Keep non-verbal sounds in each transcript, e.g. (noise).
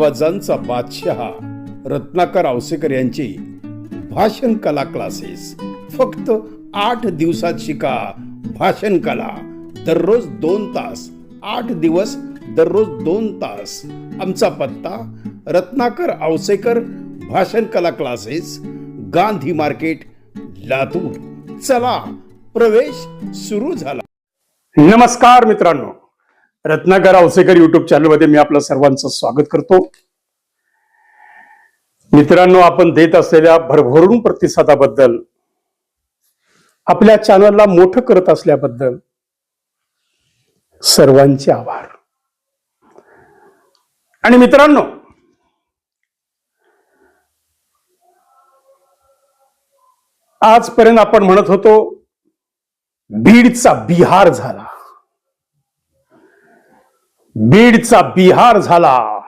आवाजांचा बादशहा रत्नाकर आवसेकर यांची भाषण कला क्लासेस फक्त आठ दिवसात शिका भाषण कला. दररोज दोन तास. आठ दिवस दररोज दोन तास. आमचा पत्ता रत्नाकर आवसेकर भाषण कला क्लासेस गांधी मार्केट लातूर. चला प्रवेश सुरू झाला. नमस्कार मित्रांनो. रत्नाकर औसेकर युट्यूब चॅनलमध्ये मी आपलं सर्वांचं स्वागत करतो. मित्रांनो आपण देत असलेल्या भरभरून प्रतिसादाबद्दल आपल्या चॅनलला मोठं करत असल्याबद्दल सर्वांचे आभार. आणि मित्रांनो आजपर्यंत आपण म्हणत होतो बीडचा बिहार झाला. बीडचा बिहार झाला.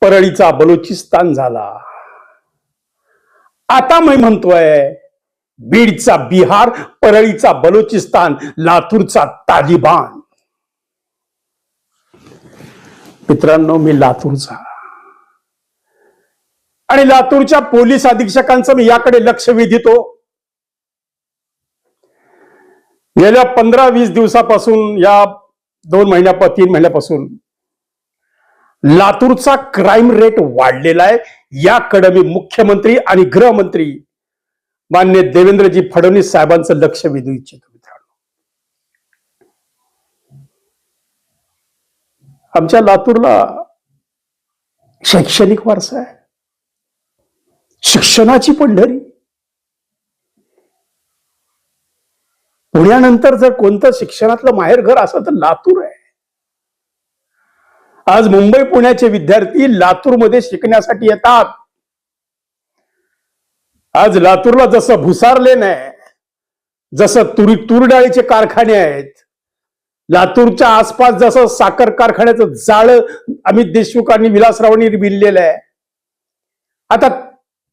परळीचा बलुचिस्तान झाला. आता मी म्हणतोय बीडचा बिहार परळीचा बलुचिस्तान लातूरचा तालिबान. मित्रांनो मी लातूरचा. आणि लातूरच्या पोलीस अधीक्षकांचं मी याकडे लक्ष वेधितो. गेल्या पंधरा वीस दिवसापासून या दोन महिन्या तीन महिन्यापासून लातूरचा क्राईम रेट वाढलेला आहे. याकडे मी मुख्यमंत्री आणि गृहमंत्री मान्य देवेंद्रजी फडणवीस साहेबांचं लक्ष वेधू इच्छितो मित्रांनो. आमच्या लातूरला शैक्षणिक वारसा आहे. शिक्षणाची पंढरी पुण्यानंतर जर कोणतं शिक्षणातलं माहेर घर असं तर लातूर आहे. आज मुंबई पुण्याचे विद्यार्थी लातूरमध्ये शिकण्यासाठी येतात. आज लातूरला जसं भुसार लेन आहे जसं तुरी तुरडाळीचे कारखाने आहेत लातूरच्या आसपास जसं साखर कारखान्याचं जाळ अमित देशमुख आणि विलासरावांनी विणलेलं आहे. आता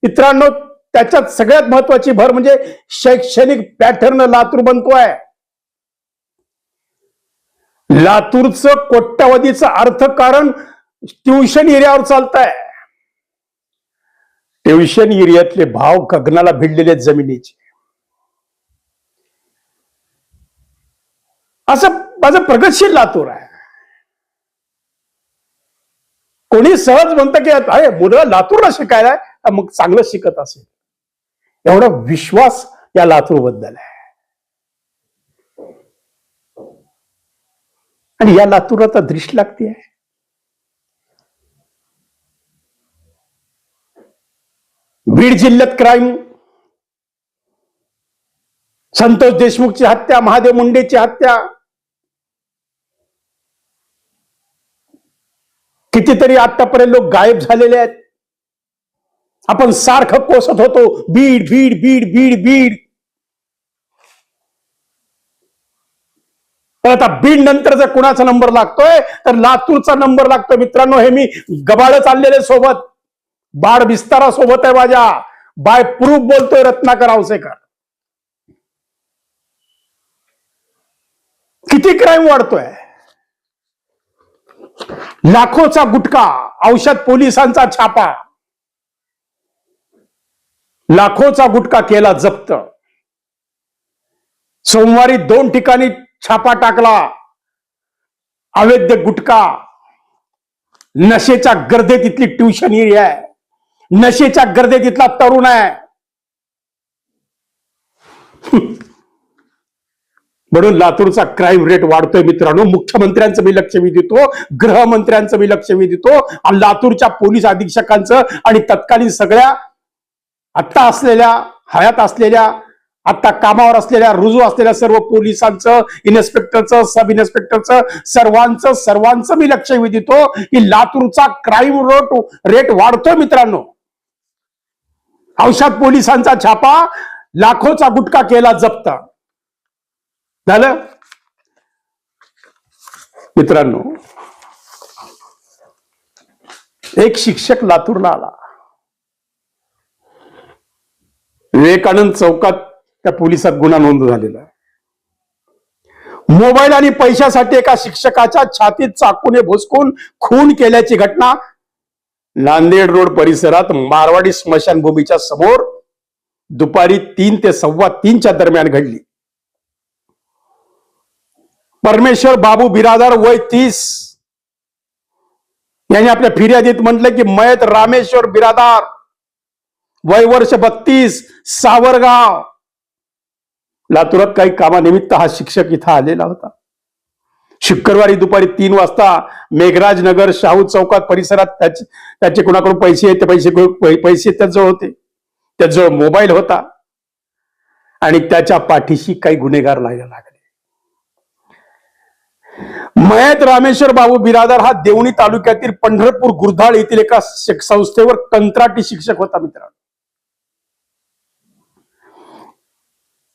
मित्रांनो त्याच्यात सगळ्यात महत्वाची भर म्हणजे शैक्षणिक पॅटर्न लातूर बनतोय. लातूरचं कोट्यावधीचं अर्थकारण ट्युशन एरियावर चालत आहे ट्युशन एरियातले भाव गगनाला भिडलेले जमिनीचे. असं माझं प्रगतशील लातूर आहे. कोणी सहज म्हणतं की अरे मुलं लातूरला शिकायला मग चांगलं शिकत असेल. एवढा विश्वास या लातूरबद्दल आहे. आणि या लातूरला तर दृष्ट लागते. आहे बीड जिल्ह्यात क्राईम संतोष देशमुखची हत्या महादेव मुंडेची हत्या. कितीतरी आतापर्यंत लोक गायब झालेले आहेत. आपण सारखं कोसत होतो बीड बीड बीड बीड बीड. पण आता बीड नंतर जर कुणाचा नंबर लागतोय तर लातूरचा नंबर लागतोय. मित्रांनो हे मी गबाळ चाललेले सोबत बाळ विस्तारा सोबत आहे माझ्या. बाय प्रूफ बोलतोय रत्नाकर आवसेकर. किती क्राईम वाढतोय? लाखोचा गुटखा औषध पोलिसांचा छापा. लाखोचा गुटखा केला जप्त. सोमवारी दोन ठिकाणी छापा टाकला. अवैध गुटखा. नशेच्या गर्दीत इथली ट्युशन एरिया आहे. नशेच्या गर्दीत इथला तरुण आहे. (laughs) म्हणून लातूरचा क्राईम रेट वाढतोय मित्रांनो. मुख्यमंत्र्यांचं मी लक्ष देतो. गृहमंत्र्यांचं मी लक्ष देतो. आणि लातूरच्या पोलीस अधीक्षकांचं आणि तत्कालीन सगळ्या आत्ता असलेल्या हयात असलेल्या आत्ता कामावर असलेल्या रुजू असलेल्या सर्व पोलिसांचं इन्स्पेक्टरचं सब इन्स्पेक्टरचं सर्वांचं सर्वांचं मी लक्ष देतो की लातूरचा क्राईम रोट रेट वाढतोय मित्रांनो. औषध पोलिसांचा छापा लाखोचा गुटखा केला जप्त. झालं? मित्रांनो एक शिक्षक लातूरला आला. विवेकानंद चौकात त्या पोलिसात गुन्हा नोंद झालेला आहे. मोबाईल आणि पैशासाठी एका शिक्षकाच्या छातीत चाकूने भोसकून खून केल्याची घटना नांदेड रोड परिसरात मारवाडी स्मशानभूमीच्या समोर दुपारी तीन ते सव्वा तीनच्या दरम्यान घडली. परमेश्वर बाबू बिरादार वय तीस. यांनी आपल्या फिर्यादीत म्हटलं की मयत रामेश्वर बिरादार वय वर्ष बत्तीस सावरगाव. लातूरात काही कामानिमित्त हा शिक्षक इथं आलेला होता. शुक्रवारी दुपारी तीन वाजता मेघराज नगर शाहू चौकात परिसरात त्याचे त्याचे कोणाकडून पैसे आहेत, ते पैसे पैसे त्याजवळ होते. त्याजवळ मोबाईल होता. आणि त्याच्या पाठीशी काही गुन्हेगार लागायला लागले. मयत रामेश्वर बाबू बिरादार हा देवणी तालुक्यातील पंढरपूर गुरधाळ येथील एका संस्थेवर कंत्राटी शिक्षक होता मित्रांनो.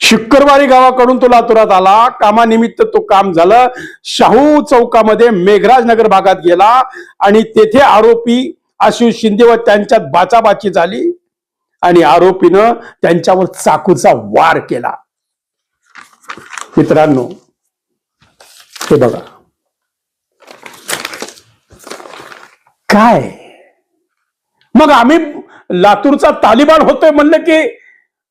शुक्रवारी गावाकडून तो लातुरात आला. कामानिमित्त तो काम झालं. शाहू चौकामध्ये मेघराज नगर भागात गेला आणि तेथे आरोपी आशिष शिंदे व त्यांच्यात बाचाबाची झाली आणि आरोपीनं त्यांच्यावर चाकूचा वार केला. मित्रांनो हे बघा. काय? मग आम्ही लातूरचा तालिबान होतोय म्हणलं की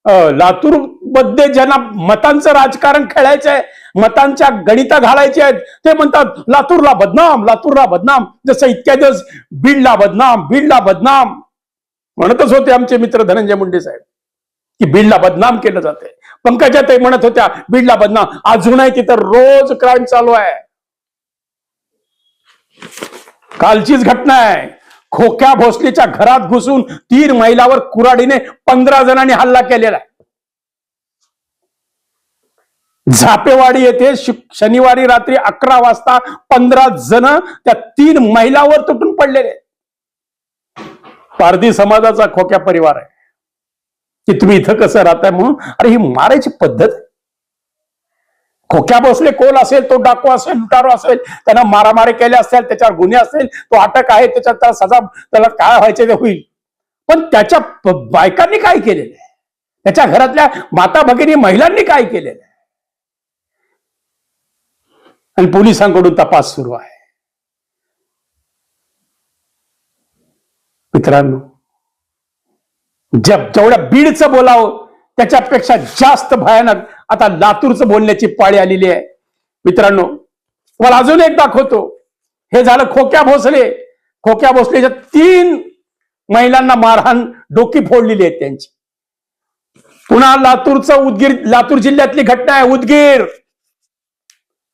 लातूरमध्ये ज्यांना मतांचं राजकारण खेळायचं आहे मतांच्या गणिता घालायचे आहेत ते म्हणतात लातूरला बदनाम लातूरला बदनाम जसं इतक्या दिवस बीडला बदनाम बीडला बदनाम. म्हणतच होते आमचे मित्र धनंजय मुंडे साहेब की बीडला बदनाम केलं जाते पंकजा ते म्हणत होत्या बीडला बदनाम. अजूनही तिथं रोज क्राईम चालू आहे. कालचीच घटना आहे. खोक्या भोसलेच्या घरात घुसून तीन महिलावर कुराडीने पंधरा जणांनी हल्ला केलेला झापेवाडी येथे शनिवारी रात्री अकरा वाजता पंधरा जण त्या तीन महिलावर तुटून पडलेले पारधी समाजाचा खोक्या परिवार आहे. की तुम्ही इथं कसं राहताय म्हणून? अरे ही मारायची पद्धत आहे. खोक्या बसले कोण असेल तो डाकू असेल लुटारो असेल त्यांना मारामारी केल्या असेल त्याच्यावर गुन्हे असेल तो अटक आहे त्याच्यात त्याला सजा त्याला काय व्हायचे ते होईल. पण त्याच्या बायकांनी काय केलेलं आहे? त्याच्या घरातल्या माता भगिनी महिलांनी काय केलेलं आहे? आणि पोलिसांकडून तपास सुरू आहे. मित्रांनो जेवढ्या बीडचं बोलावं त्याच्यापेक्षा जास्त भयानक आता लातूरचं बोलण्याची पाळी आलेली आहे. मित्रांनो मला अजून एक दाखवतो. हे झालं खोक्या भोसले. खोक्या भोसलेच्या तीन महिलांना मारहाण डोकी फोडलेली आहे त्यांची. पुन्हा लातूरचं उदगीर लातूर जिल्ह्यातली घटना आहे उदगीर.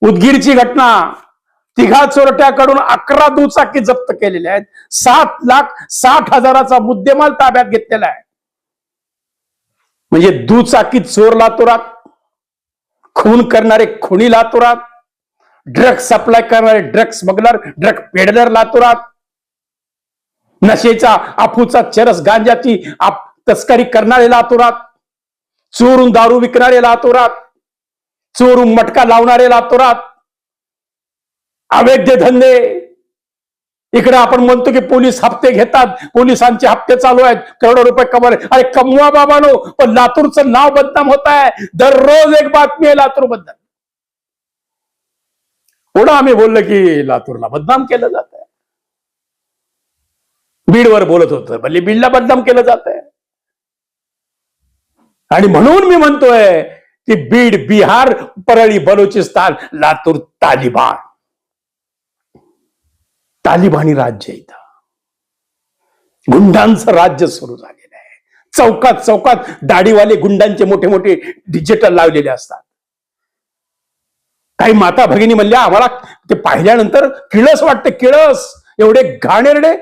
उदगीरची घटना. तिघा चोरट्याकडून अकरा दुचाकी जप्त केलेल्या आहेत. सात लाख साठ हजाराचा मुद्देमाल ताब्यात घेतलेला आहे. म्हणजे दुचाकी चोर लातुरात खून करणारे खुनी लातुरात ड्रग सप्लाय करणारे ड्रग स्मगलर ड्रग पेडलर लातुरात. नशेचा आपूचा चरस गांजाची आप- तस्करी करणारे लातुरात. चोरून दारू विकणारे लातुरात. चोरून मटका लावणारे लातुरात. अवैध धंदे इकडे आपण म्हणतो की पोलीस हप्ते घेतात पोलिसांचे हप्ते चालू आहेत करोडो रुपये कमवले. अरे कमवा बाबानो पण लातूरचं नाव बदनाम होत आहे. दररोज एक बातमी आहे लातूरबद्दल पुढं आम्ही बोललो की लातूरला बदनाम केलं जात आहे. बीडवर बोलत होत भले बीडला बदनाम केलं जात आहे. आणि म्हणून मी म्हणतोय की बीड बिहार परळी बलुचिस्तान लातूर तालिबान. तालिबानी राज्य इथं. गुंडांचं राज्य सुरू झालेलं आहे. चौकात चौकात दाढीवाले गुंडांचे मोठे मोठे डिजिटल लावलेले असतात. काही माता भगिनी म्हणल्या आम्हाला ते पाहिल्यानंतर किळस वाटते किळस. एवढे घाणेरडे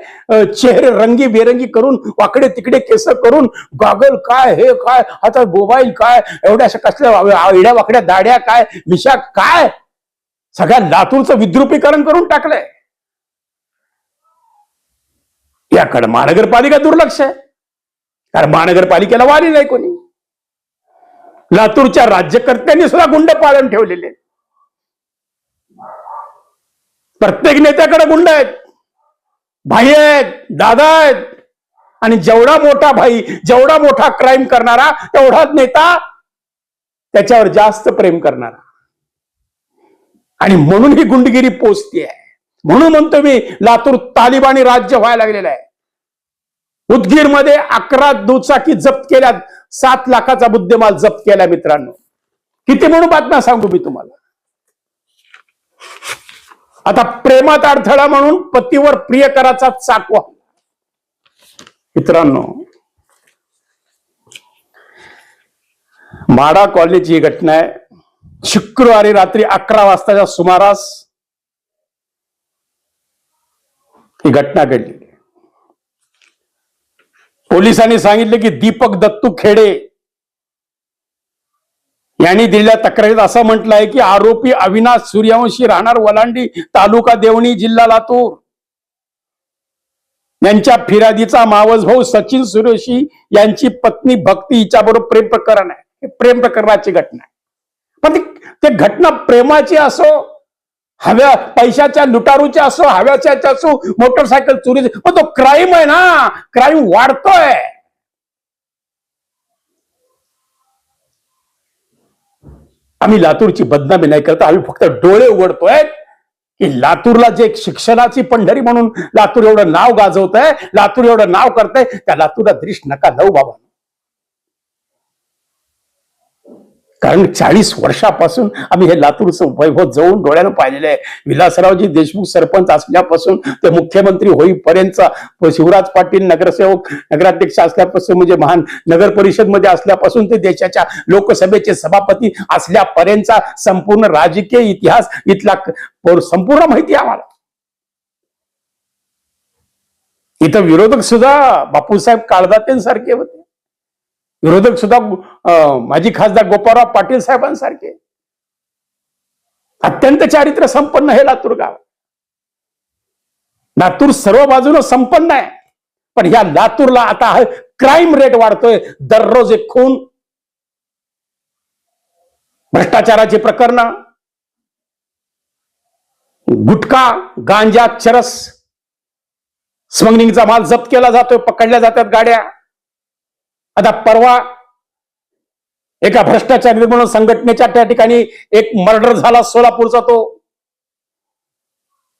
चेहरे रंगी बेरंगी करून वाकडे तिकडे केस करून गॉगल काय हे काय आता मोबाईल काय एवढ्या अशा कसल्या एवढ्या वाकड्या दाड्या काय मिशा काय? सगळ्या लातूरचं विद्रुपीकरण करून टाकलंय. याकडे महानगरपालिका दुर्लक्ष आहे. कारण महानगरपालिकेला वाली नाही कोणी. लातूरच्या राज्यकर्त्यांनी सुद्धा गुंड पाळून ठेवलेले प्रत्येक नेत्याकडे गुंड आहेत. भाई आहेत दादा आहेत. आणि जेवढा मोठा भाई जेवढा मोठा क्राईम करणारा तेवढाच नेता त्याच्यावर जास्त प्रेम करणारा. आणि म्हणून ही गुंडगिरी पोचतीये. म्हणून म्हणतो मी लातूर तालिबानी राज्य व्हायला लागलेलं आहे. उदगीरमध्ये अकरा दुचाकी जप्त केल्या सात लाखाचा बुद्धिमाल जप्त केला मित्रांनो. किती म्हणून बातम्या सांगू मी तुम्हाला? आता प्रेमात अडथळा म्हणून पतीवर प्रियकराचा चाकवा. मित्रांनो माडा कॉलनीची ही घटना आहे. शुक्रवारी रात्री अकरा वाजताच्या सुमारास ही घटना घडली. पोलिसांनी सांगितले की दीपक दत्तू खेडे यांनी दिलेल्या तक्रारीत असं म्हटलं आहे की आरोपी अविनाश सूर्यवंशी राहणार वलांडी तालुका देवणी जिल्हा लातूर. यांच्या फिर्यादीचा मावस भाऊ सचिन सुरेशी यांची पत्नी भक्ती हिच्याबरोबर प्रेम प्रकरण आहे. हे प्रेम प्रकरणाची घटना आहे. पण ती- ते घटना प्रेमाची असो हव्या पैशाच्या लुटारूच्या असो हव्याच्या असो मोटरसायकल चोरी पण तो क्राईम आहे ना. क्राईम वाढतोय. आम्ही लातूरची बदनामी नाही करत आम्ही फक्त डोळे उघडतोय की लातूरला जे शिक्षणाची पंढरी म्हणून लातूर एवढं नाव गाजवत आहे लातूर एवढं नाव करतंय त्या लातूरला दृष्ट नका लावू बाबा. कारण चाळीस वर्षापासून आम्ही हे लातूरचं वैभव जवळून डोळ्यानं पाहिलेलं आहे. विलासरावजी देशमुख सरपंच असल्यापासून ते मुख्यमंत्री होईपर्यंत शिवराज पाटील नगरसेवक नगराध्यक्ष असल्यापासून म्हणजे महान नगर परिषदमध्ये असल्यापासून ते देशाच्या लोकसभेचे सभापती असल्यापर्यंतचा संपूर्ण राजकीय इतिहास इथला संपूर्ण माहिती आम्हाला. इथं विरोधक सुद्धा बापूसाहेब काळदातेंसारखे होते. विरोधक सुद्धा माजी खासदार गोपाळराव पाटील साहेबांसारखे. अत्यंत चारित्र्य संपन्न हे लातूर गाव. लातूर सर्व बाजूनं संपन्न आहे. पण ह्या लातूरला आता क्राईम रेट वाढतोय. दररोज एक खून. भ्रष्टाचाराची प्रकरण. गुटखा गांजा चरस. स्मगलिंगचा माल जप्त केला जातोय पकडल्या जातात गाड्या. आता परवा एका भ्रष्टाचार निर्मूलन संघटनेच्या त्या ठिकाणी एक मर्डर झाला सोलापूरचा तो.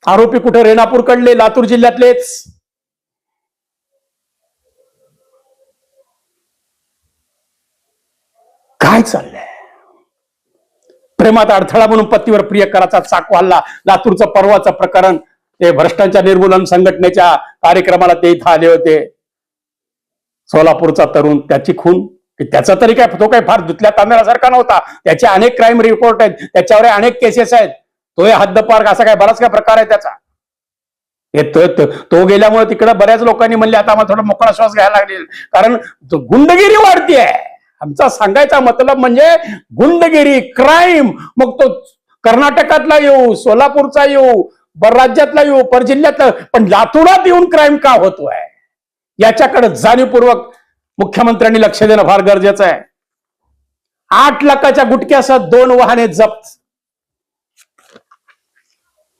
आरोपी कुठे? रेणापूर कडले लातूर जिल्ह्यातलेच. काय चाललंय? प्रेमात अडथळा म्हणून पतीवर प्रियकराचा चाकू हल्ला लातूरचं परवाचं प्रकरण. ते भ्रष्टाचार निर्मूलन संघटनेच्या कार्यक्रमाला ते इथं आले होते. सोलापूरचा तरुण त्याची खून. त्याचा तरी काय तो काय फार धुतल्या तांदळासारखा नव्हता. त्याचे अनेक क्राईम रिपोर्ट आहेत. त्याच्यावर अनेक केसेस आहेत. तो हे हद्दपार असा काय बराच काय प्रकार आहे त्याचा. तो तो- तो गेल्यामुळे तिकडे बऱ्याच लोकांनी म्हणले आता आम्हाला थोडा मोकळा श्वास घ्यायला लागेल कारण गुंडगिरी वाढतीये आमचा सांगायचा मतलब म्हणजे गुंडगिरी क्राईम मग तो कर्नाटकातला येऊ सोलापूरचा येऊ बर राज्यातला येऊ परजिल्ह्यातला पण लातूरात येऊन क्राईम का होतोय? याच्याकडे जाणीवपूर्वक मुख्यमंत्र्यांनी लक्ष देणं फार गरजेचं आहे. आठ लाखाच्या गुटक्यासह दोन वाहने जप्त.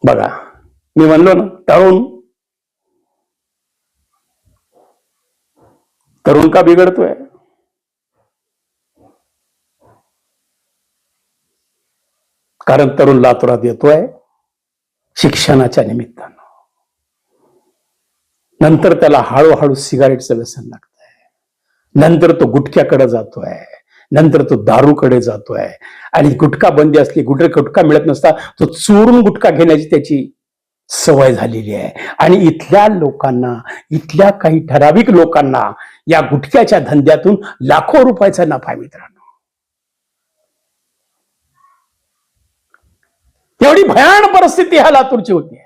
बघा मी म्हणलो ना तरुण. तरुण का बिघडतोय? कारण तरुण लातुरात येतोय शिक्षणाच्या निमित्तानं. नंतर त्याला हळूहळू सिगारेटचं व्यसन लागतंय. नंतर तो गुटख्याकडे जातोय. नंतर तो दारूकडे जातोय. आणि गुटखा बंदी असली गुटरे गुटखा मिळत नसता तो चोरून गुटखा घेण्याची त्याची सवय झालेली आहे. आणि इथल्या लोकांना इथल्या काही ठराविक लोकांना या गुटख्याच्या धंद्यातून लाखो रुपयाचा नफा मित्रांनो एवढी भयान परिस्थिती ह्या लातूरची होती.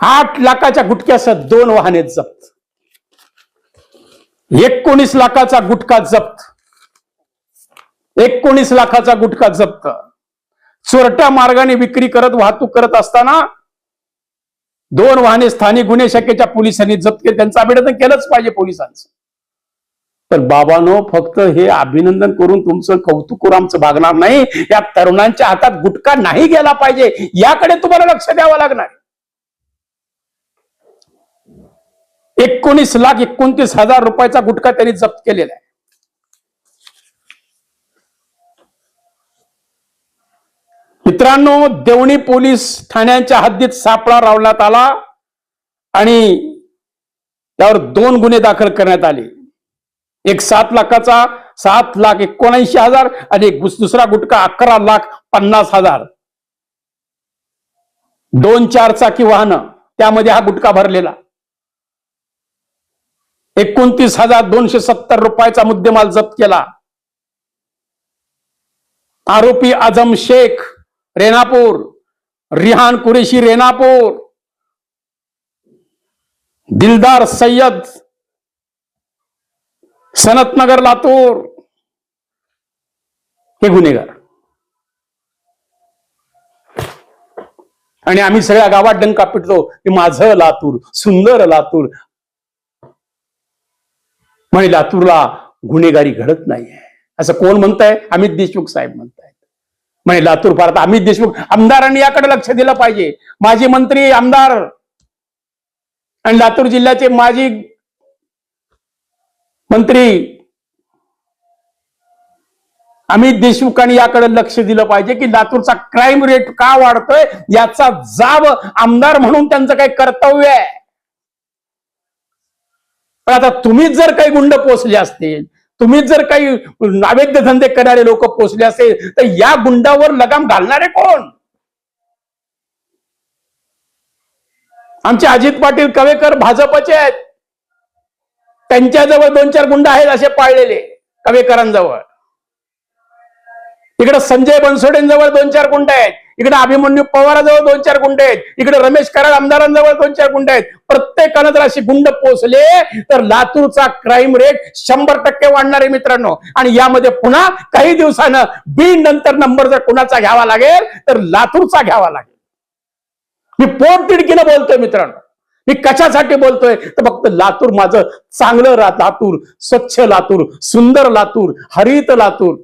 आठ लाखाच्या गुटख्यासह दोन वाहने जप्त. एकोणीस लाखाचा गुटखा जप्त. एकोणीस लाखाचा गुटखा जप्त. चोरट्या मार्गाने विक्री करत वाहतूक करत असताना दोन वाहने स्थानिक गुन्हे शाखेच्या पोलिसांनी जप्त केले. त्यांचं अभिनंदन केलंच पाहिजे पोलिसांचं. तर बाबानो फक्त हे अभिनंदन करून तुमचं कौतुक करून आमचं भागणार नाही. या तरुणांच्या हातात गुटखा नाही गेला पाहिजे. याकडे तुम्हाला लक्ष द्यावं लागणार. एकोणीस लाख एकोणतीस हजार रुपयाचा गुटखा त्यांनी जप्त केलेला आहे. मित्रांनो देवणी पोलीस ठाण्याच्या हद्दीत सापळा रावण्यात आला आणि त्यावर दोन गुन्हे दाखल करण्यात आले. एक सात लाखाचा सात लाख एकोणऐंशी हजार आणि एक दुसरा गुटखा अकरा लाख पन्नास हजार. दोन चार चाकी वाहनं त्यामध्ये हा गुटखा भरलेला. एकोणतीस हजार दोनशे सत्तर रुपयाचा मुद्देमाल जप्त केला. आरोपी आजम शेख रेनापूर रिहान कुरेशी रेनापूर दिलदार सय्यद सनतनगर लातूर हे गुन्हेगार. आणि आम्ही सगळ्या गावात डंका पिटलो की माझं लातूर सुंदर लातूर म्हणे लातूरला गुन्हेगारी घडत नाहीये. असं कोण म्हणताय? अमित देशमुख साहेब म्हणतायत. म्हणे लातूर भारत अमित देशमुख आमदारांनी याकडे लक्ष दिलं पाहिजे. माजी मंत्री आमदार. आणि लातूर जिल्ह्याचे माजी मंत्री अमित देशमुखांनी याकडे लक्ष दिलं पाहिजे की लातूरचा क्राईम रेट का वाढतोय? याचा जाब आमदार म्हणून त्यांचं काही कर्तव्य आहे. पण आता तुम्हीच जर काही गुंड पोचले असतील तुम्हीच जर काही नावेद्य धंदे करणारे लोक पोचले असेल तर या गुंडावर लगाम घालणारे कोण? आमचे अजित पाटील कवेकर भाजपचे आहेत. त्यांच्याजवळ दोन चार गुंड आहेत असे पाळलेले कवेकरांजवळ. इकडे संजय बनसोडेंजवळ दोन चार गुंड आहेत. इकडे अभिमन्यू पवाराजवळ दोन चार गुंड आहेत. इकडे रमेश कराड आमदारांजवळ दोन चार गुंड आहेत. प्रत्येकानं जर अशी गुंड पोचले तर लातूरचा क्राईम रेट शंभर टक्के वाढणार आहे मित्रांनो. आणि यामध्ये पुन्हा काही दिवसानं बी नंतर नंबर जर कुणाचा घ्यावा लागेल तर लातूरचा घ्यावा लागेल. मी पोट तिडकीनं बोलतोय मित्रांनो. मी कशासाठी बोलतोय? तर फक्त लातूर माझं चांगलं लातूर स्वच्छ लातूर सुंदर लातूर हरित लातूर.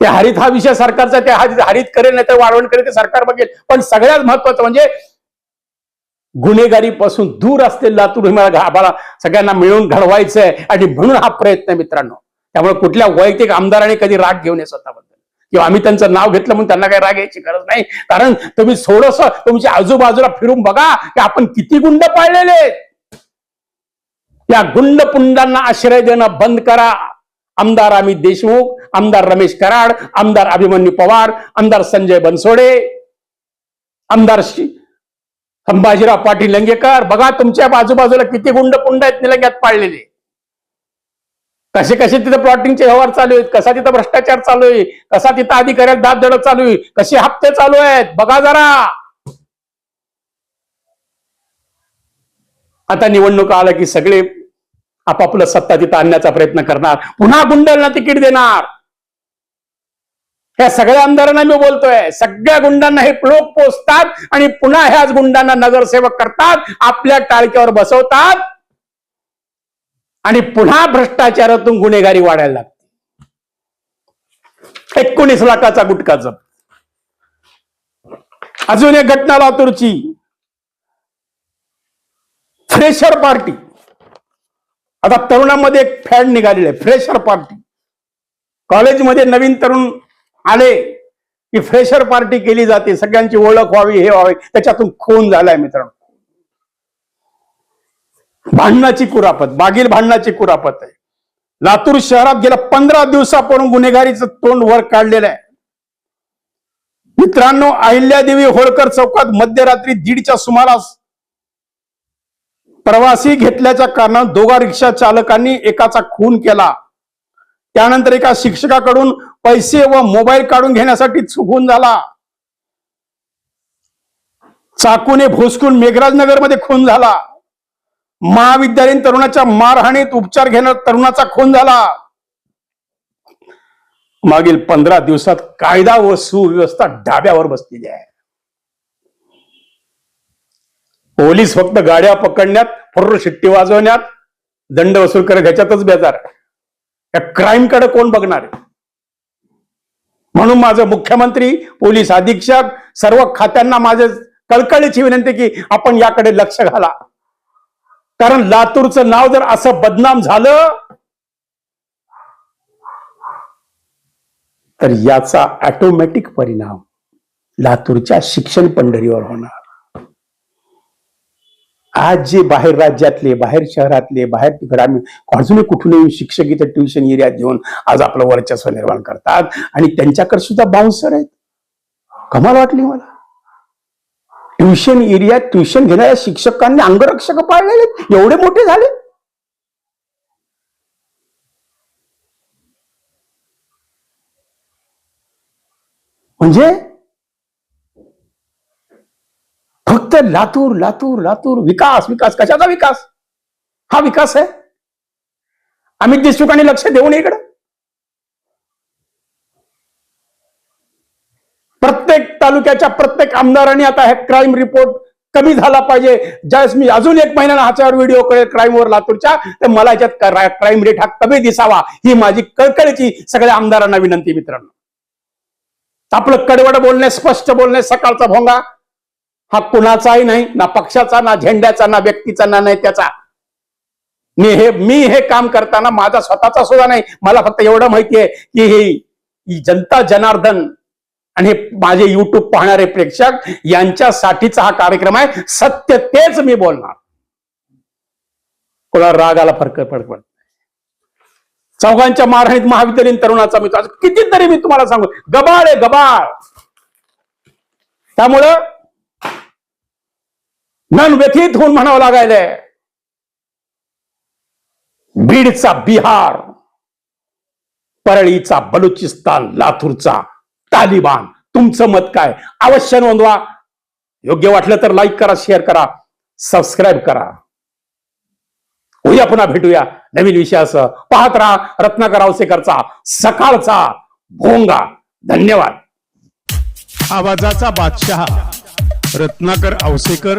ते हरित हा विषय सरकारचा ते हरित करेल नाही तर वाढवण करेल ते सरकार बघेल. पण सगळ्यात महत्वाचं म्हणजे गुन्हेगारीपासून दूर असलेलं लातूर मला आम्हाला सगळ्यांना मिळून घडवायचं आहे आणि म्हणून हा प्रयत्न आहे मित्रांनो. त्यामुळे कुठल्या वैयक्तिक आमदाराने कधी राग घेऊ नये स्वतःबद्दल. किंवा आम्ही त्यांचं नाव घेतलं म्हणून त्यांना काही राग यायची गरज नाही. कारण तुम्ही थोडस तुमच्या आजूबाजूला फिरून बघा की आपण किती गुंड पाळलेले या गुंड पुंडांना आश्रय देणं बंद करा. आमदार अमित देशमुख आमदार रमेश कराड आमदार अभिमन्यू पवार आमदार संजय बनसोडे आमदार संभाजीराव पाटील लंगेकर. बघा तुमच्या आजूबाजूला किती गुंड पुंड आहेत निलंग्यात पाळलेले. कसे कसे तिथं प्लॉटिंगचे व्यवहार चालू आहेत? कसा तिथं भ्रष्टाचार चालू आहे? कसा तिथं अधिकाऱ्यात दाब दडत चालू आहे? कसे हप्ते चालू आहेत? बघा जरा. आता निवडणूक आलं की सगळे आपापलं सत्ता तिथं आणण्याचा प्रयत्न करणार. पुन्हा गुंडांना तिकीट देणार. ह्या सगळ्या आमदारांना मी बोलतोय. सगळ्या गुंडांना हे लोक पोचतात आणि पुन्हा ह्याच गुंडांना नगरसेवक करतात आपल्या टाळक्यावर बसवतात आणि पुन्हा भ्रष्टाचारातून गुन्हेगारी वाढायला लागते. एकोणीस लाखाचा गुटखा जप अजून एक घटना लातूरची. फ्रेशर पार्टी आता तरुणामध्ये एक फॅड निघालेली आहे फ्रेशर पार्टी. कॉलेजमध्ये नवीन तरुण आले की फ्रेशर पार्टी केली जाते सगळ्यांची ओळख व्हावी हे व्हावी त्याच्यातून खून झालाय मित्रांनो. भांडणाची कुरापत बागील भांडणाची कुरापत आहे. लातूर शहरात गेल्या पंधरा दिवसापासून गुन्हेगारीचं तोंड वर काढलेलं आहे. मित्रांनो अहिल्यादेवी होळकर चौकात मध्यरात्री दीडच्या सुमारास प्रवासी घेतल्याच्या कारणानं दोघा रिक्षा चालकांनी एकाचा खून केला. त्यानंतर एका शिक्षकाकडून पैसे व मोबाईल काढून घेण्यासाठी चुकून झाला. चाकूने भोसकून मेघराजनगरमध्ये खून झाला. महाविद्यालयीन तरुणाच्या मारहाणीत उपचार घेणार तरुणाचा खून झाला. मागील पंधरा दिवसात कायदा व सुव्यवस्था ढाब्यावर बसलेली आहे. पोलीस फक्त गाड्या पकडण्यात फुर्र शिट्टी वाजवण्यात दंड वसूल करत ह्याच्यातच बेजार या क्राईमकडे कोण बघणार आहे? म्हणून माझं मुख्यमंत्री पोलीस अधीक्षक सर्व खात्यांना माझे कळकळीची विनंती की आपण याकडे लक्ष घाला. कारण लातूरचं नाव जर असं बदनाम झालं तर याचा ऑटोमॅटिक परिणाम लातूरच्या शिक्षण पंढरीवर होणार. आज जे बाहेर राज्यातले बाहेर शहरातले बाहेर ग्रामीण अजूनही कुठून येऊन शिक्षक इथं ट्युशन एरियात घेऊन आज आपलं वर्चस्व निर्माण करतात. आणि त्यांच्याकडे सुद्धा बाउन्सर आहेत. कमाल वाटली मला. ट्युशन एरियात ट्युशन घेणाऱ्या शिक्षकांनी अंगरक्षक पाळलेले एवढे मोठे झाले. म्हणजे फक्त लातूर लातूर लातूर. विकास विकास. कशाचा विकास? हा विकास आहे. अमित देशमुखांनी लक्ष देऊ नये इकडं प्रत्येक तालुक्याच्या प्रत्येक आमदारांनी आता हे क्राईम रिपोर्ट कमी झाला पाहिजे. ज्यावेळेस मी अजून एक महिन्यानं ह्याच्यावर व्हिडिओ करेल क्राईमवर लातूरच्या तर मला याच्यात क्राईम रेट हा कमी दिसावा. ही माझी कळकळीची सगळ्या आमदारांना विनंती मित्रांनो. आपलं कडवड बोलणे स्पष्ट बोलणे सकाळचा भोंगा. हा कुणाचाही नाही ना पक्षाचा ना झेंड्याचा ना व्यक्तीचा ना नाही त्याचा. मी हे मी हे काम करताना माझा स्वतःचा सुद्धा नाही. मला फक्त एवढं माहितीये की हे जनता जनार्दन आणि हे माझे युट्यूब पाहणारे प्रेक्षक यांच्यासाठीचा हा कार्यक्रम आहे. सत्य तेच मी बोलणार. कोणा रागाला फरक फरक पडत चौघांच्या मारहाणीत महाविद्यालयीन तरुणाचा मित्र कितीतरी मी तुम्हाला सांगू. गबाळ आहे गबाळ. त्यामुळं नन व्यथित होऊन म्हणावं लागायलंय. बीडचा बिहार परळीचा बलुचिस्तान लातूरचा तालिबान तुमचं मत काय? अवश्य नोंदवा. योग्य वाटलं तर लाईक करा शेअर करा सबस्क्राईब करा. उद्या पुन्हा भेटूया नवीन विषयासह. पाहत राहा रत्नाकर आवसेकरचा सकाळचा भोंगा. धन्यवाद. आवाजाचा बादशहा रत्नाकर आवसेकर.